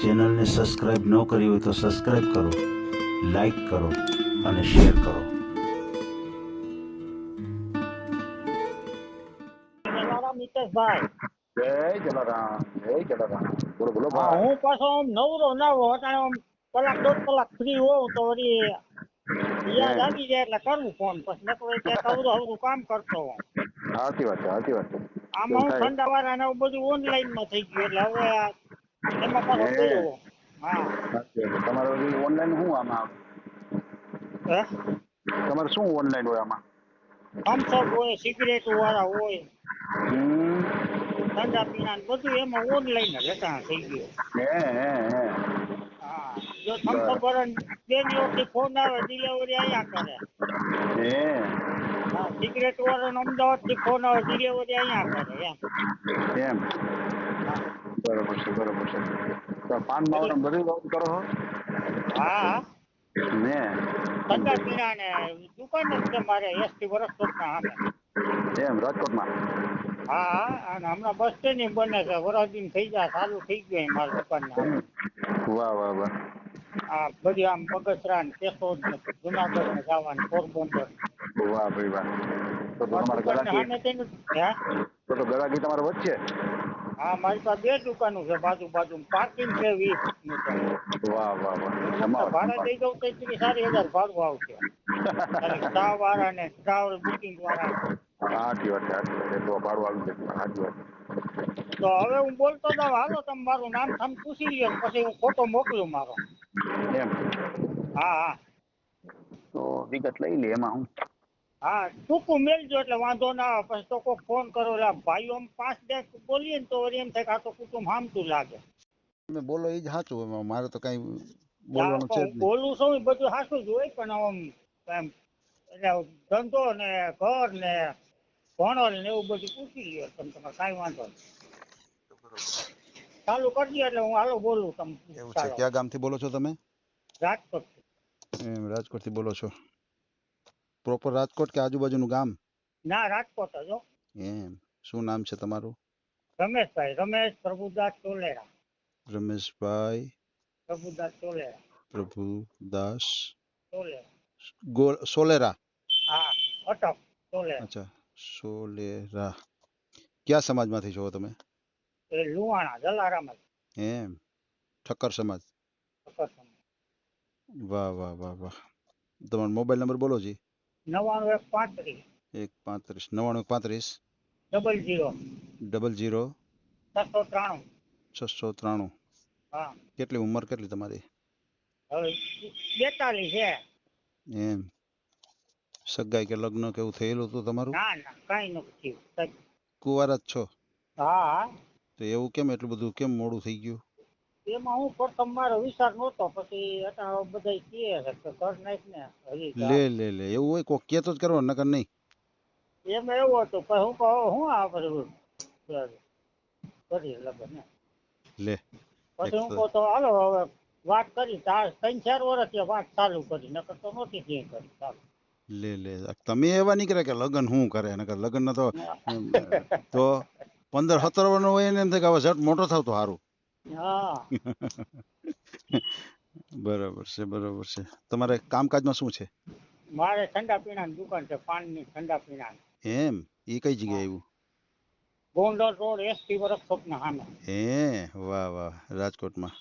ચેનલને સબસ્ક્રાઇબ ન કરી હોય તો સબસ્ક્રાઇબ કરો લાઈક કરો અને શેર કરો. મારા મિતેશભાઈ જય જલારામ જય જલારામ. બોલો બોલો હા ભાઈ. હું પાછો આમ નવરો ના હોઉં અટાણે આમ કલાક દોઢ કલાક ફ્રી હોઉં તો વળી યાદ આવી જાય એટલે કરવું ફોન પછી નકર એ ક્યાંક અવરું અવરું કામ કરતો હોઉં. સાચી વાત છે સાચી વાત છે. આમાં હું એવું થાય. ઠંડા વાળા ને એવું બધું ઓનલાઈનમાં થઈ ગયું એટલે હવે આ એમાં પાછો હે. હા સાચી તમારે ઓનલાઈન શું આમાં હે? તમારે શું ઓનલાઈન હોય આમાં? થમ્સઅપ હોય સિગરેટ વાળા હોય. ઠંડા પીણા બધું એમાં ઓનલાઈન જ હતા થઈ ગયું. હે હે હે. હા જો થમ્સઅપ વાળા બે દિવસથી ફોન આવે ડિલિવરી અહીંયા કરે. હે. હા સિગરેટ વાળાનો અમદાવાદથી ફોન આવે ડિલિવરી અહીંયા કરે એમ. એમ. બરોબર છે બરોબર છે. તો પાન માવા બધું વાત કરો છો હા. ને. પચાસ પીણા ને દુકાન જ છે મારે એસટી વરસકોટના સામે. એમ રાજકોટમાં? હા હા અને હમણાં બસ સ્ટેન્ડ બને છે વરસદીન થઈ જાય ચાલુ થઈ ગયું અહીં મારી દુકાન ના વાહ વાહ વાહ. આ બધી આમ બગસરા ને કેશોદ ને જુનાગઢ ને જવાનું પોરબંદર. વાહ ભાઈ વાહ. તો તમારા મારી હે. તો ગરાકી તમારે વચ્ચે? હા મારી પાસે બે દુકાનો છે બાજુ બાજુ પાર્કિંગ છે વીસનું વાહ વાહ વાહ ભાડે. દઈ દઉં તો ત્રીસ ચાલીસ હજાર ભાડું આવશે. સ્ટાવ વાળા ને સ્ટાવ બુકિંગ વાળા. સાચી વાત સાચી વાત છે. ભાડું આવી જશે સાચી વાત તો હવે હું બોલતો જાઉં હાલો તમે મારું નામ થામ પૂછી લ્યો પછી હું ફોટો મોકલું મારો. એમ. હા હા. તો વિગત લઈ લે એમાં હું. હા ટૂંકું મેળજો એટલે વાંધો ના આવે. પછી તો કોઈ ફોન કરો એટલે ભાઈઓ આમ પાંચ બે બોલીએ ને તો વળી એમ થાય કે આ તો કુટુંબ હામતું લાગે. તમે બોલો એ જ સાચું એમાં મારે તો કઈ બોલવાનું છે જ નહીં. બોલું છું એ બધું સાચું જ હોય પણ આમ એમ એટલે ધંધો ને ઘર ને ભણોલ ને એવું બધું પૂછી લ્યો તમે તમારે કાંઈ વાંધો નહીં. ચાલુ કરજો એટલે હું હાલો બોલું તમે એવું છે. ક્યાં ગામથી બોલો છો તમે? રાજકોટ એમ રાજકોટથી બોલો છો. પ્રોપર રાજકોટ કે આજુબાજુનું ગામ? ના રાજકોટ જ હો. એમ. શું નામ છે તમારું? રમેશભાઈ રમેશ પ્રભુદાસ ચોલેરા રમેશભાઈ. પ્રભુદાસ ચોલેરા પ્રભુદાસ સોલેરા. હા અટક ટોલેરા. અચ્છા સોલેરા. કયા સમાજમાંથી છો તમે? એ લુવાણા જલારામ જ એમ. ઠક્કર સમાજ. અકર સમાજ. વાહ વાહ વાહ વાહ. તમારો મોબાઈલ નંબર બોલો જી. નવાણું એક પાંત્રીસ. એક પાંત્રીસ. નવાણું એક પાંત્રીસ. ડબલ જીરો ડબલ જીરો છસો ત્રાણું. છસો ત્રાણું. હા. કેટલી ઉંમર કેટલી તમારી? હવે બેતાલીસ છે. એમ. સગાઈ કે લગ્ન કેવું થયેલું હતું તમારું? ના ના કઈ નથી. કુંવારા જ છો? હા. તો એવું કેમ એટલું બધું કેમ મોડું થઈ ગયું? એમાં હું પ્રથમ મારો વિચાર નહોતો પછી અત્યારે બધા કહે છે કે કર નાખ ને લે લે લે એવું હોય કોક કેતો જ કરો નકર નહીં. એમાં એવું હતું પણ હું કહું હું આ બધું કરી લગન ને લે પછી હું કહું તો હાલો હવે વાત કરી તાર ત્રણ ચાર વર્ષથી વાત ચાલુ કરી નકર તો નહોતી ક્યાંય કરી ચાલુ. લે લે તમે એવા નીકળ્યા કે લગ્ન શું કરે નકર લગ્ન તો એમ, તો પંદર સત્તર વર્ષનો હોય એને એમ થાય કે હવે ઝટ મોટો થાવ તો સારું બરાબર છે બરાબર છે. તમારે કામકાજમાં શું છે? મારે ઠંડા પીણાની દુકાન છે પાનની ઠંડા પીણાની. એમ? એ કઈ જગ્યાએ આવ્યું? ગોંડલ રોડ એસટી વર્કશોપ ના સામે. હે? વાહ વાહ. રાજકોટમાં.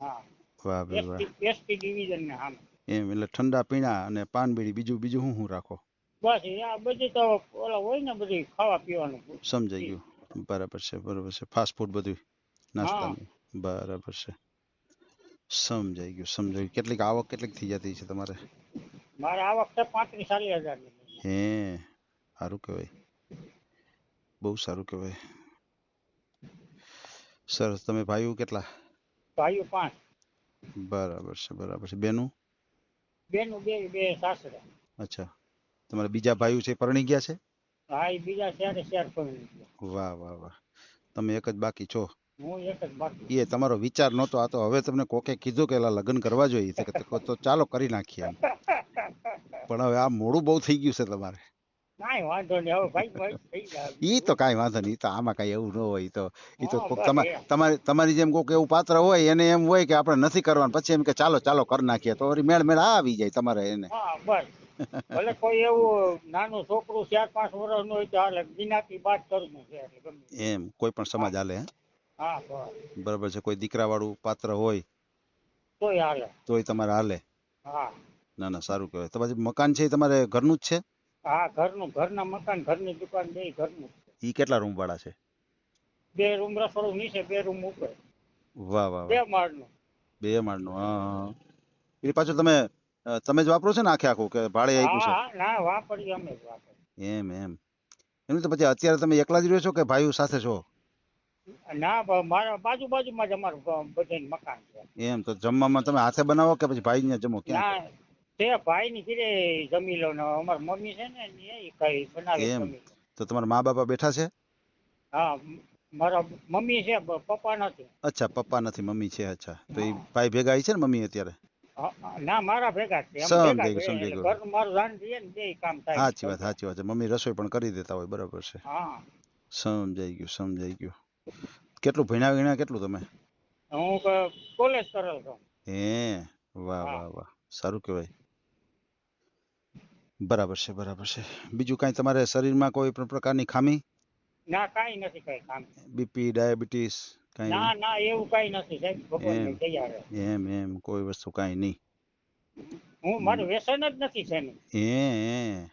હા. વાહ ભાઈ વાહ. એસટી એસટી ડિવિઝન ને સામે. એમ એટલે ઠંડા પીણા અને પાન બીડી બીજું બીજું શું શું રાખો? બસ આ બધી તો ઓલા હોય ને બધી ખાવા પીવાનું. સમજાઈ ગયું. બરાબર છે બરાબર છે. ફાસ્ટ ફૂડ બધું નાસ્તાનું. બરાબર છે. સમજાઈ ગયું સમજાઈ ગયું. કેટલીક આવક કેટલીક થઈ જતી છે તમારે? મારે આવક છે પાંત્રીસ ચાલીસ હજાર હે સારું કહેવાય. બહુ સારું કહેવાય. સરસ તમે ભાઈઓ કેટલા? ભાઈઓ પાંચ. બરાબર છે બરાબર છે. બેનું? બેનું બે બે સાસરા. અચ્છા. તમારા બીજા ભાઈઓ છે પરણી ગયા છે? હા એ બીજા શહેરે શહેર કરી વાહ વાહ વાહ. તમે એક જ બાકી છો. એ તમારો વિચાર નહોતો આ તો હવે તમને કોકે કીધું કે એલા લગ્ન કરવા જોઈએ તો ચાલો કરી નાખીએ એમ પણ હવે આ મોડું બહુ થઈ ગયું છે તમારે કાંઈ વાંધો નહીં હવે ભાઈ ઈ તો કાંઈ વાંધો નહીં તો આમાં કાંઈ એવું ન હોય તો ઈ તો. તમારી તમારી જેમ કોક એવું પાત્ર હોય એને એમ હોય કે આપણે નથી કરવાનું પછી એમ કે ચાલો ચાલો કરી નાખીએ તો વળી મેળ મેળ આવી જાય તમારે એને. બસ. ભલે કોઈ એવું નાનું છોકરું ચાર પાંચ વર્ષનું હોય તો હાલે જ્ઞાતિ બાદ કરવું છે. એમ કોઈ પણ સમાજ હાલે હે? હા બરાબર. છે. કોઈ દીકરા વાળું પાત્ર હોય તોય હાલે. તોય તમારે હાલે. હા. ના ના સારું કહેવાય. તો પછી મકાન છે એ તમારે ઘરનું જ છે? હા ઘરનું. ઘરના મકાન ઘરની દુકાન બે ઘરનું ઈ કેટલા રૂમ વાળા છે? બે રૂમ રસોડું નીચે બે રૂમ ઉપર. વાહ વાહ બે માળનું. બે માળનું હા એ પાછું તમે તમે જ વાપરો છો ને આખે આખું કે ભાડે આપ્યું છે? ના વાપરીએ અમે જ વાપરીએ. એમ એમ. એમ તો પછી અત્યારે તમે એકલા જ રહ્યો છો કે ભાઈઓ સાથે છો? ના મારા બાજુ બાજુમાં જ અમારું ગ- મકાન છે. એમ તો જમવામાં તમે હાથે બનાવો કે પછી ભાઈ ને જમો? ક્યાં? તે ભાઈ ની કીધે જમી લો ને અમારી મમ્મી છે ને એ કઈ બનાવે એમ. તો તમારા મા બાપા બેઠા છે? હા મારા મમ્મી છે પપ્પા નથી. અચ્છા પપ્પા નથી મમ્મી છે અચ્છા. તો એ ભાઈ ભેગા છે ને મમ્મી અત્યારે? ના મારા ભેગા છે. ઘરનું મારું દઈએ ને બે કામ થાય સાચી વાત સાચી વાત છે. મમ્મી રસોઈ પણ કરી દેતા હોય બરાબર છે. હા. સમજાઈ ગયું સમજાઈ ગયું. કેટલું ભણ્યા ગણ્યા કેટલું તમે? હું કોલેજ કરેલ છું. હે? વાહ વાહ વાહ. સારું કહેવાય. બરાબર છે બરાબર છે. બીજું કાંઈ તમારે શરીરમાં કોઈ પણ પ્રકારની ખામી? ના કાઈ નથી કાંઈ ખામી. બીપી ડાયાબિટીસ ના કાંઈ ના એવું કઈ નથી સાહેબ. ભગવાન એમ. તૈયાર એમ એમ કોઈ વસ્તુ કાંઈ નહીં. હું મારું વ્યસન જ નથી છે હે.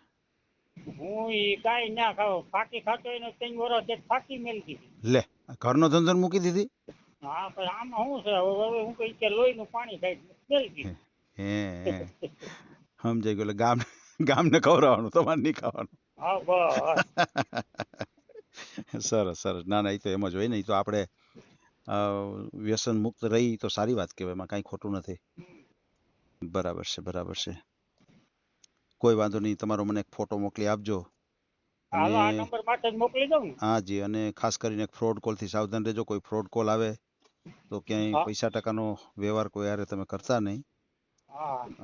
હે ઈ કાઈ ના ખાવ. ફાકી ખાતો ત્રણ લે ઘરનો ધંધો મૂકી દીધી? હા પણ આમાં શું છે? હવે હવે હું કઈ કે લોહીનું પાણી થાય મેલતી હે હે. સમજાઈ ગયું. ગામ ગામને ખવડાવવાનું તમારે નહીં ખાવાનું. હા બસ. સરસ સરસ. ના ના એ તો એમ જ હોય ને એ તો આપણે વ્યસન મુક્ત રહી તો સારી વાત કહેવાય એમાં કાંઈ ખોટું નથી. બરાબર છે બરાબર છે. કોઈ વાંધો નહીં તમારો મને એક ફોટો મોકલી આપજો. હાલો આ અને નંબર માટે જ મોકલી દઉં ને? હા જી અને ખાસ કરીને ફ્રોડ કોલથી સાવધાન રહેજો કોઈ ફ્રોડ કોલ આવે તો ક્યાંય પૈસા ટકાનો વ્યવહાર કોઈ હારે તમે કરતા નહીં.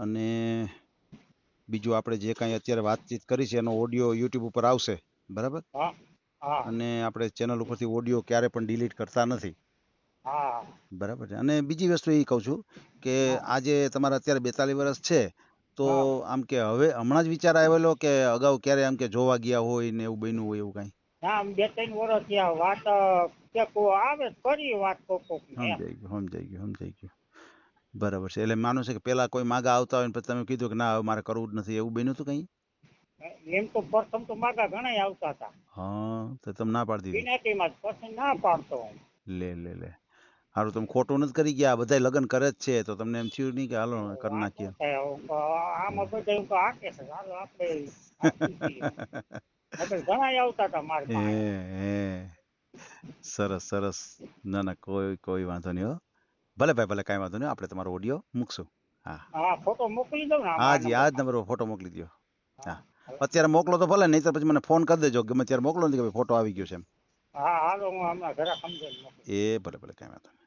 અને બીજું આપણે જે કાંઈ અત્યારે વાતચીત કરી છે એનો ઓડિયો યુટ્યુબ ઉપર આવશે બરાબર? અને આપણે ચેનલ ઉપરથી ઓડિયો ક્યારે પણ ડિલીટ કરતા નથી. બરાબર છે. અને બીજી વસ્તુ એ કહું છું કે આજે તમારા અત્યારે બેતાલીસ વર્ષ છે તો આમ કે હવે હમણાં જ વિચાર આવેલો કે અગાઉ ક્યારે આમ કે જોવા ગયા હોય ને એવું બન્યું હોય એવું કાંઈ? ના આમ બે ત્રણ વર્ષ થયા. વાત કે આવે કરી વાત કો કો સમજાઈ ગયું સમજાઈ ગયું સમજાઈ ગયું. બરાબર છે. એટલે માનું છે કે પેલા કોઈ માગા આવતા હોય ને પછી તમે કીધું કે ના હવે મારે કરવું જ નથી. એવું બન્યું હતું કઈ? એમ તો પ્રથમ તો માગા ઘણા આવતા હતા. હા તો તમે ના પાડી દીધી. પછી ના પાડતો લે લે લે. હારું તમે ખોટું નથી કરી ગયા બધા લગ્ન કરે જ છે તો તમને એમ થયું નહીં કે હાલો કરી નાખીએ. વાત થાય હવે. આમાં બધા એવું હાકે છે હાલો આપણે આપી દઈએ. નકર ઘણા આવતા હતા મારી હે પાસે. હે. સરસ સરસ. ના ના કોઈ કોઈ વાંધો નહીં હો. ભલે ભાઈ ભલે કાંઈ વાંધો નહીં આપણે તમારો ઓડિયો મૂકશું. હા. હા ફોટો મોકલી ને હા જી આ જ નંબર ફોટો મોકલી દો હા અત્યારે મોકલો તો ભલે નહીં તો પછી મને ફોન કરી દેજો ગમે ત્યારે મોકલો નહીં કે ફોટો આવી ગયો છે એમ. હા હાલો હું હમણાં ઘરે સમજાવીને મોકલું. એ ભલે ભલે કાંઈ વાંધો નહીં.